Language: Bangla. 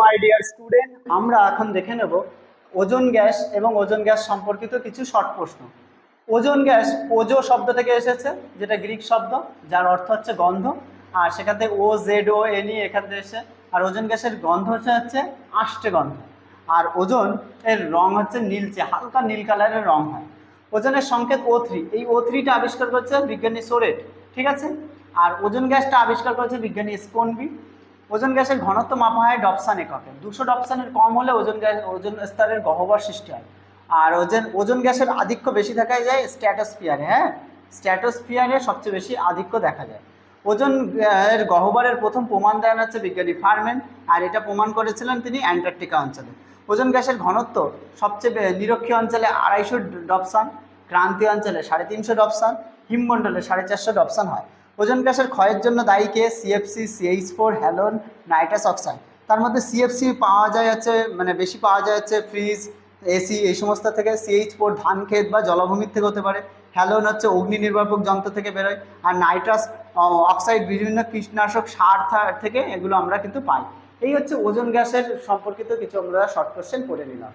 মাই ডিয়ার স্টুডেন্ট আমরা এখন দেখে নেব ওজোন গ্যাস এবং ওজোন গ্যাস সম্পর্কিত কিছু শর্ট প্রশ্ন। ওজোন গ্যাস ওজো শব্দ থেকে এসেছে, যেটা গ্রিক শব্দ, যার অর্থ হচ্ছে গন্ধ, আর সেখান থেকে ও, জেড, ও এনই এখান থেকে এসে, আর ওজোন গ্যাসের গন্ধ হচ্ছে হচ্ছে আষ্টে গন্ধ, আর ওজন এর রং হচ্ছে নীলচে হালকা নীল কালারের রং হয়। ওজনের সংকেত ও থ্রি, এই ও থ্রিটা আবিষ্কার করেছে বিজ্ঞানী সোরেট, ঠিক আছে? আর ওজোন গ্যাসটা আবিষ্কার করেছে বিজ্ঞানী স্পনবি ওজোন গ্যাসের ঘনত্ব মাপা হয় ডপসান এককে। দুশো ডপসানের কম হলে ওজন গ্যাস, ওজন স্তরের গহ্বর সৃষ্টি হয়। আর ওজন ওজন গ্যাসের আধিক্য বেশি দেখা যায় স্ট্র্যাটোস্ফিয়ারে হ্যাঁ? স্ট্র্যাটোস্ফিয়ারে সবচেয়ে বেশি আধিক্য দেখা যায়। ওজন এর গহ্বরের প্রথম প্রমাণ দেন হচ্ছে বিজ্ঞানী ফার্মেন আর এটা প্রমাণ করেছিলেন তিনি অ্যান্টার্কটিকা অঞ্চলে। ওজন গ্যাসের ঘনত্ব সবচেয়ে নিরক্ষীয় অঞ্চলে আড়াইশো ডপসান, ক্রান্তীয় অঞ্চলে সাড়ে তিনশো ডপসান, হিমমণ্ডলে সাড়ে চারশো ডপসান হয়। ওজন গ্যাসের ক্ষয়ের জন্য দায়ী কে? CFC CH four halon nitrous oxide তার মধ্যে সিএফসি পাওয়া যায় হচ্ছে মানে বেশি পাওয়া যায় হচ্ছে ফ্রিজ এসি এই সমস্ত থেকে। সিএইচ ফোর ধান ক্ষেত বা জলভূমির থেকে হতে পারে। হ্যালোন হচ্ছে অগ্নি নির্বাপক যন্ত্র থেকে বেরোয়। আর নাইট্রাস অক্সাইড বিভিন্ন কীটনাশক সার থেকে এগুলো আমরা কিন্তু পাই। এই হচ্ছে ওজন গ্যাসের সম্পর্কিত কিছু আমরা শর্ট কোশ্চেন পড়ে নিলাম।